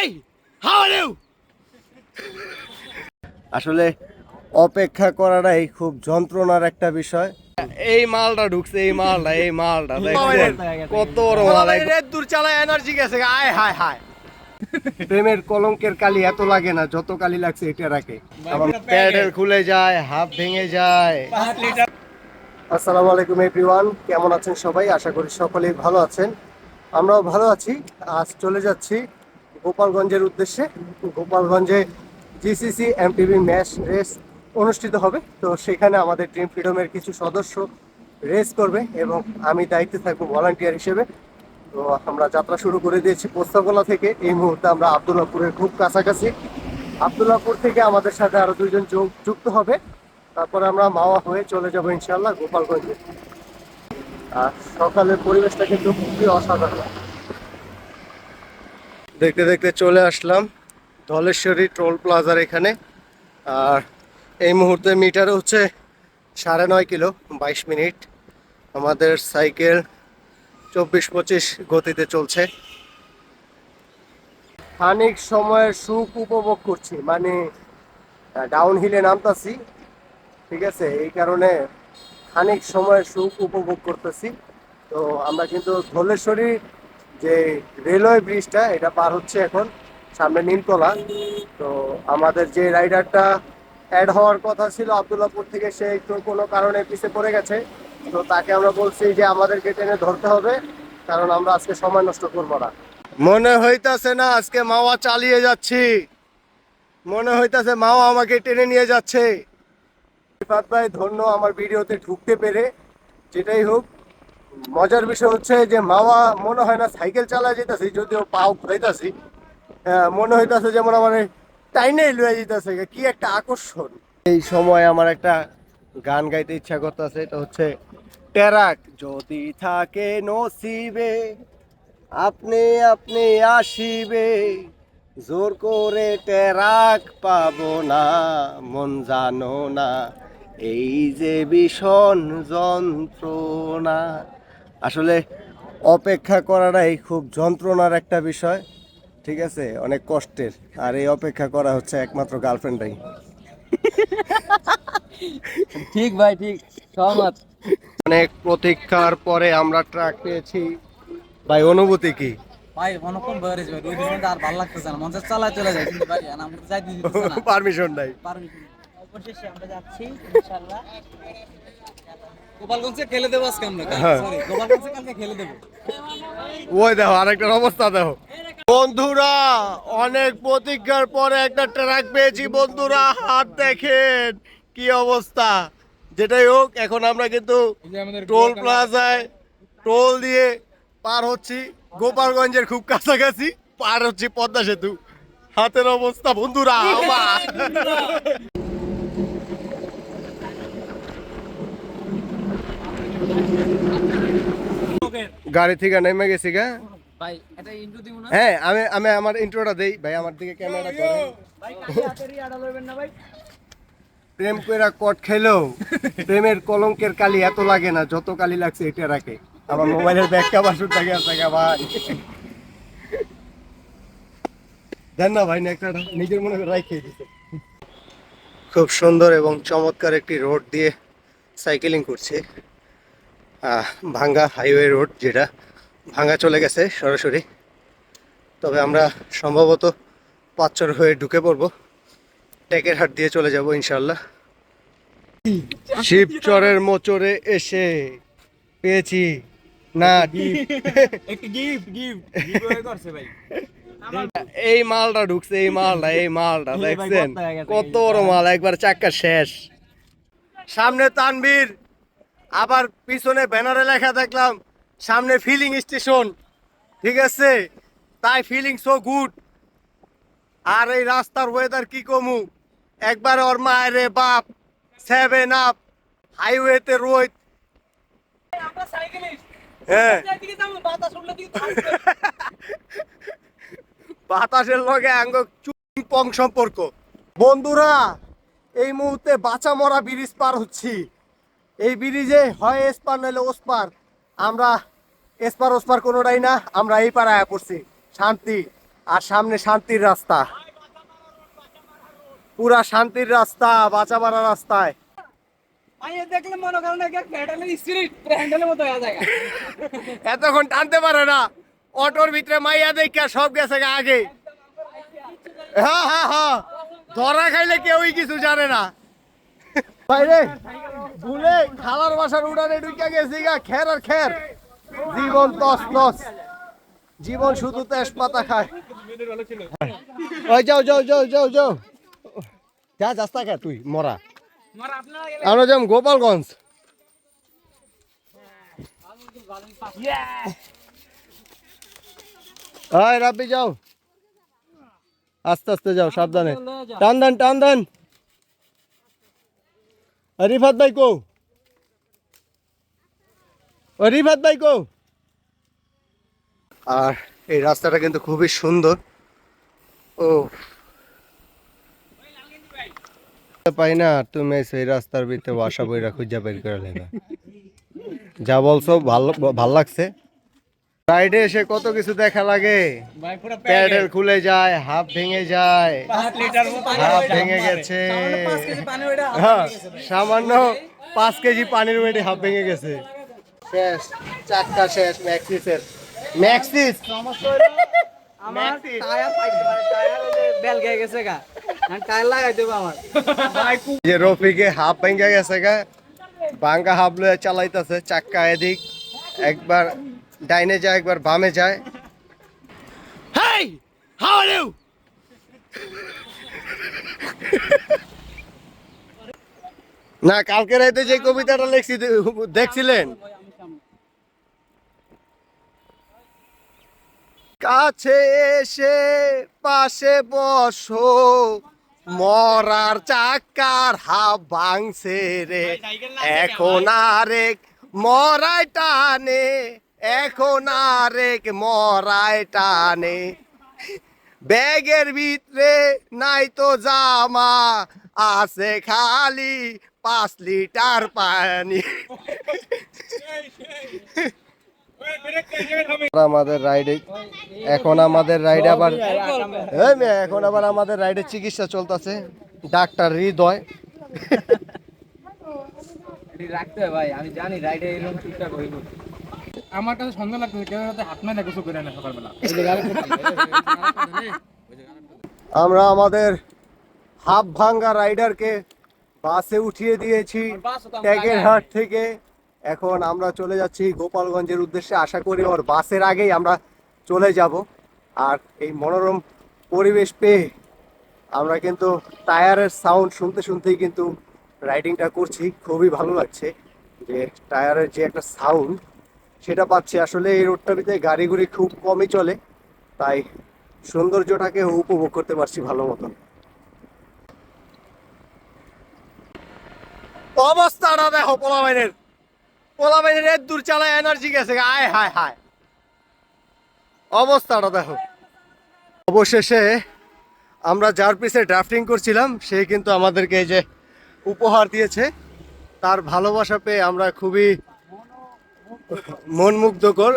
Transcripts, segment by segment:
Hey, how are you? আসলে অপেক্ষা করাটাই খুব যন্ত্রণার একটা বিষয়। এই মালটা ঢুকছে এই মালটা এই মালটা কত বড় মাল। দূর চালা এনার্জি গেছে আয় হায় হায়। প্রেমের কলঙ্কের কালি এত লাগে না যত কালি লাগছে এটা রাখে। প্যাডেল খুলে যায় হাফ ভেঙে যায়। আসসালামু আলাইকুম এভরিওয়ান কেমন আছেন সবাই? আশা করি সকলেই ভালো আছেন। আমরাও ভালো আছি। আজ চলে যাচ্ছি গোপালগঞ্জের উদ্দেশ্যে গোপালগঞ্জে জিসিসি এমটিভি ম্যাচ রেস অনুষ্ঠিত হবে। তো সেখানে আমাদের ড্রিম ফ্রিডমের কিছু সদস্য রেস করবে এবং আমি দায়িত্বে থাকব ভলান্টিয়ার হিসেবে। তো আমরা যাত্রা শুরু করে দিয়েছি পোস্তাগোলা থেকে। এই মুহূর্তে আমরা আবদুল্লাপুরের খুব কাছাকাছি। আবদুল্লাপুর থেকে আমাদের সাথে আরও দুজন যোগ- যুক্ত হবে। তারপরে আমরা মাওয়া হয়ে চলে যাব ইনশাল্লাহ গোপালগঞ্জে। আর সকালের পরিবেশটা কিন্তু খুবই অসাধারণ। দেখতে দেখতে চলে আসলাম ধলেশ্বরী টোল প্লাজার এখানে। আর এই মুহূর্তে মিটার হচ্ছে সাড়ে নয় কিলো, বাইশ মিনিট। আমাদের সাইকেল চব্বিশ পঁচিশ গতিতে চলছে। খানিক সময়ের সুখ উপভোগ করছি মানে ডাউন হিলে নামতাছি, ঠিক আছে? এই কারণে খানিক সময়ের সুখ উপভোগ করতেছি। তো আমরা কিন্তু ধলেশ্বরী যে রেলওয়ে ব্রিজটা এটা পার হচ্ছে এখন সামনে নিমতলা। তো আমাদের যে রাইডারটা অ্যাড হওয়ার কথা ছিল আবদুল্লাপুর থেকে সে একটু কোনো কারণে পিছিয়ে পড়ে গেছে। তো তাকে আমরা বলছি যে আমাদেরকে টেনে ধরতে হবে কারণ আমরা আজকে সময় নষ্ট করব না। মনে হইতাছে না আজকে মাওয়া চালিয়ে যাচ্ছি। মনে হইতাছে মাওয়া আমাকে টেনে নিয়ে যাচ্ছে। ভাই ধন্য আমার ভিডিওতে ঢুকতে পেরে। যেটাই হোক মজার বিষয় হচ্ছে যে মাওয়া মনে হয় না সাইকেল চালা যেতেছি যদিও পাও ঘুরাইতাছি। হ্যাঁ, মনে হইতাছে যেমন আমার টাইনে লুয়ে যেতেছে। কি একটা আকর্ষণ। এই সময় আমার একটা গান গাইতে ইচ্ছা করতেছে এটা হচ্ছে টেরাক। যদি থাকে নসিবে আপনি আপনি আসিবে জোর করে টেরাক পাবো না মন জানো না এই যে ভীষণ যন্ত্রণা। আসলে অপেক্ষা করাটাই খুব যন্ত্রণার একটা বিষয় ঠিক আছে? অনেক কষ্টের। আর এই অপেক্ষা করা হচ্ছে একমাত্র গার্লফ্রেন্ডরাই ঠিক ভাই ঠিক। সহমত। অনেক প্রতীক্ষার পরে আমরা ট্রাক পেয়েছি। ভাই অনুভূতি কি? ভাই অনেকক্ষণ দুই দিন আর ভালো লাগতেছে না। চালায় চলে যায় কিন্তু ভাই আমরা যাই পারমিশন নাই। পারমিশন অবশেষে আমরা যাচ্ছি ইনশাআল্লাহ। গোপালগঞ্জে খেলে দেবো আজকে আমরা হ্যাঁ। সরি গোপালগঞ্জে কালকে খেলে দেবো। ওই দেখো আরেকটার অবস্থা দেখো। বন্ধুরা অনেক প্রতিজ্ঞার পরে একটা ট্রাক পেয়েছি বন্ধুরা হাত দেখেন কি অবস্থা। যেটাই হোক এখন আমরা কিন্তু টোল প্লাজায় টোল দিয়ে পার হচ্ছি গোপালগঞ্জের খুব কাছাকাছি পার হচ্ছি পদ্মা সেতু। হাতের অবস্থা বন্ধুরা আমা। গাড়ি থেকে নেমে গেছি গা। ভাই এটা ইন্টু দিব না? হ্যাঁ আমি আমি আমার ইন্ট্রোটা দেই। ভাই আমার দিকে ক্যামেরাটা করে ভাই কাছে হাতেরই আড়া লইবেন না ভাই। প্রেম কইরা কট খেলো প্রেমের কলঙ্কের কালি এত লাগে না যত কালি লাগছে এটা রাখে। আমার মোবাইলের ব্যাক কভার শুট থাকে আছে গা ভাই। দেন না ভাই একটা নিজের মনে করে রাখিয়ে দিতে খুব সুন্দর এবং চমৎকার একটি রোড দিয়ে সাইকেলিং করছে। ভাঙ্গা হাইওয়ে রোড যেটা ভাঙ্গা চলে গেছে সরাসরি। তবে আমরা সম্ভবত পাঁচচর হয়ে ঢুকে পড়ব। টেকের হাট দিয়ে চলে যাব ইনশাল্লাহ শিবচরের মোচরে এসে পেয়েছি না এই মালটা ঢুকছে এই মালটা এই মালটা দেখছেন? কত বড় মাল একবার চাক্কা শেষ। সামনে তানবীর আবার পিছনে ব্যানারে লেখা দেখলাম সামনে ফিলিং স্টেশন ঠিক আছে? তাই ফিলিং সো গুড আর এই রাস্তার ওয়েদার কি কমু? একবার ওর মায়ের বাপ সেভেন আপ হাইওয়েতে রোদ। হ্যাঁ। বাতাসের লগে আঙ্গ চুপং সম্পর্ক। বন্ধুরা এই মুহূর্তে বাঁচা মরা ব্রিজ পার হচ্ছি। এই ব্রিজে হয় এসপার নাহলে ওসপার। আমরা এসপার ওসপার কোনোটাই না আমরা এই পাড়ায় পড়ছি। শান্তি আর সামনে শান্তির রাস্তা। পুরা শান্তির রাস্তা বাঁচা বাঁচাবাড়া রাস্তায়। এতক্ষণ টানতে পারে না। অটোর ভিতরে মাইয়া দেখা সব গেছে আগে। হ্যাঁ হ্যাঁ হ্যাঁ। ধরা খাইলে কেউই কিছু জানে না। বাইরে ভুলে খালার বাসার উড়ানে ঢুকে গেছি গা, খের আর খের। জীবন তস তস। জীবন শুধু তেজপাতা খায়। ওই যাও যাও যাও যাও যাও। যা যাস কে তুই, মরা। আমরা যাম গোপালগঞ্জ। রাব্বি, যাও। আস্তে আস্তে যাও, সাবধানে। টান দেন টান দেন। রিফাত ভাই কো ও রিফাত ভাই কো আর এই রাস্তাটা কিন্তু খুবই সুন্দর। ও। পাই না তুমি সেই রাস্তার ভিতরে বাসা বইরা যা বের করে লেবা যা বলছো ভালো ভালো লাগছে। রাইডে এসে কত কিছু দেখা লাগে? প্যাডেল খুলে যায় হাফ ভেঙে যায়। 5 লিটার মতো হাফ ভেঙে গেছে। সামান্য 5 কেজি পানি ওইটা হ্যাঁ সামান্য পাঁচ কেজি পানির ওয়েটে হাফ ভেঙে গেছে। শেষ চাক্কা শেষ ম্যাক্সিসের। ম্যাক্সিস! আমার টায়ার যে বেল গিয়ে গেছে গা। টায়ার লাগাই দেবো আমার। যে রফিকে হাফ ভেঙে গেছে গা। বাঙ্গা হাফ লয়ে চালাইতেছে চাক্কা এদিক। একবার ডাইনে যায় একবার বামে যায় Hey! How are you? না কালকে রাতে যে কবিতাটা লিখছি দেখছিলেন কাছে এসে পাশে বসো মরার চাকার হাফ ভাঙছে রে এখন আরেক মরাই টানে এখন আরেক মরাই টানে। ব্যাগের ভিতরে নাই তো জামা আছে খালি পাঁচ লিটার পানি। আমাদের রাইডে এখন আমাদের রাইডে আবার এখন আবার আমাদের রাইডের চিকিৎসা চলতেছে। ডাক্তার হৃদয়। রাখতে হবে ভাই আমি জানি রাইডে এরকম ঠিকঠাক হইব। আমার কাছে সন্দেহ লাগতেছে কেউ হয়তো হাত না গোসল করে না সকালবেলা। আমরা আমাদের হাফ ভাঙ্গা রাইডারকে বাসে উঠিয়ে দিয়েছি ট্যাগের হাট থেকে। এখন আমরা চলে যাচ্ছি গোপালগঞ্জের উদ্দেশ্যে। আশা করি ওর বাসের আগেই আমরা চলে যাব। আর এই মনোরম পরিবেশ পেয়ে আমরা কিন্তু টায়ারের সাউন্ড শুনতে শুনতেই কিন্তু রাইডিংটা করছি। খুবই ভালো লাগছে যে টায়ারের যে একটা সাউন্ড সেটা পাচ্ছি। আসলে এই রোডটার ভিতরে গাড়ি গুড়ি খুব কমই চলে, তাই সৌন্দর্যটাকে উপভোগ করতে পারছি ভালো মতো অবস্থাটা দেখো পোলা পোলাবাইনের পোলাবাইনের এর দূর চালায় এনার্জি গেছে। আয়, হায় হায়। অবস্থাটা দেখো। অবশেষে আমরা যার পিছে ড্রাফটিং করছিলাম, সে কিন্তু আমাদেরকে এই যে উপহার দিয়েছে। তার ভালোবাসা পেয়ে আমরা খুবই মনমুগ্ধকর।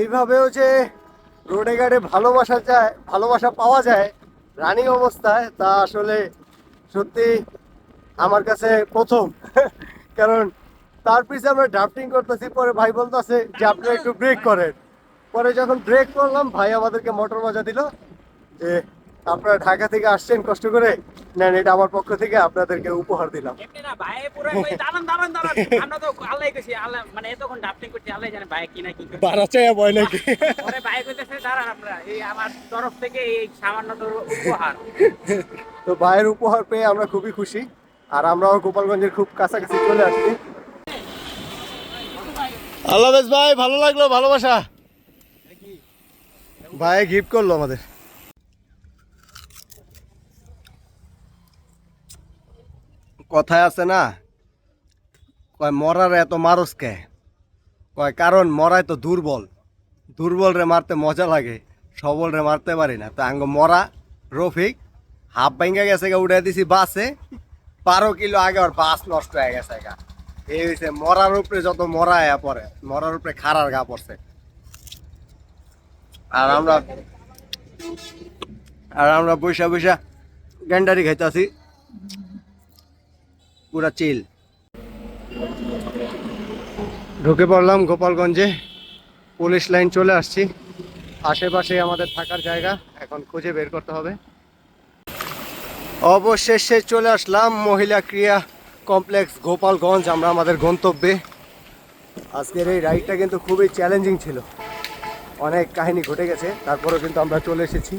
এইভাবেও যে রোডে ঘাটে ভালোবাসা যায়, ভালোবাসা পাওয়া যায়, রানিং অবস্থায়, তা আসলে সত্যি আমার কাছে প্রথম। কারণ তার পিছনে আমরা ড্রাফটিং করতেছি, পরে ভাই বলতেছে যে আপনারা একটু ব্রেক করেন। পরে যখন ব্রেক করলাম, ভাই আমাদেরকে মোটর মজা দিল, যে আপনারা ঢাকা থেকে আসছেন কষ্ট করে? নেন এটা আমার পক্ষ থেকে আপনাদেরকে উপহার দিলাম। তো মানে ভাইয়ের উপহার পেয়ে আমরা খুবই খুশি। আর আমরাও গোপালগঞ্জের খুব কাছাকাছি চলে আসছি। আল্লাহ ভাই ভালো লাগল ভালোবাসা। ভাই গিফট করল আমাদের। কথায় আছে না? কয়, মরার এত মারস কে? কয়, কারণ মরায় তো দুর্বল। দুর্বল রে মারতে মজা লাগে সবল রে মারতে পারি না। তো আঙ্গ মরা, রফিক, হাফ ভাঙ্গা গেছে গা উঠে দিছি বাসে। বারো কিলো আগে ওর বাস নষ্ট হয়ে গেছে গা। এই হয়েছে মরার উপরে যত মরা আয়া পড়ে, মরার উপরে খারার গা পড়ছে। আর আমরা আর আমরা বৈশা বৈশা গ্যান্ডারি খাইতেছি। পুরা চিল। ঢুকে পড়লাম গোপালগঞ্জে। পুলিশ লাইন চলে আসছি। আশেপাশে আমাদের থাকার জায়গা, এখন খুঁজে বের করতে হবে। অবশেষে চলে আসলাম মহিলা ক্রিয়া কমপ্লেক্স গোপালগঞ্জ, আমরা আমাদের গন্তব্যে। আজকের এই রাইডটা কিন্তু খুবই চ্যালেঞ্জিং ছিল। অনেক কাহিনী ঘটে গেছে, তারপরেও কিন্তু আমরা চলে এসেছি।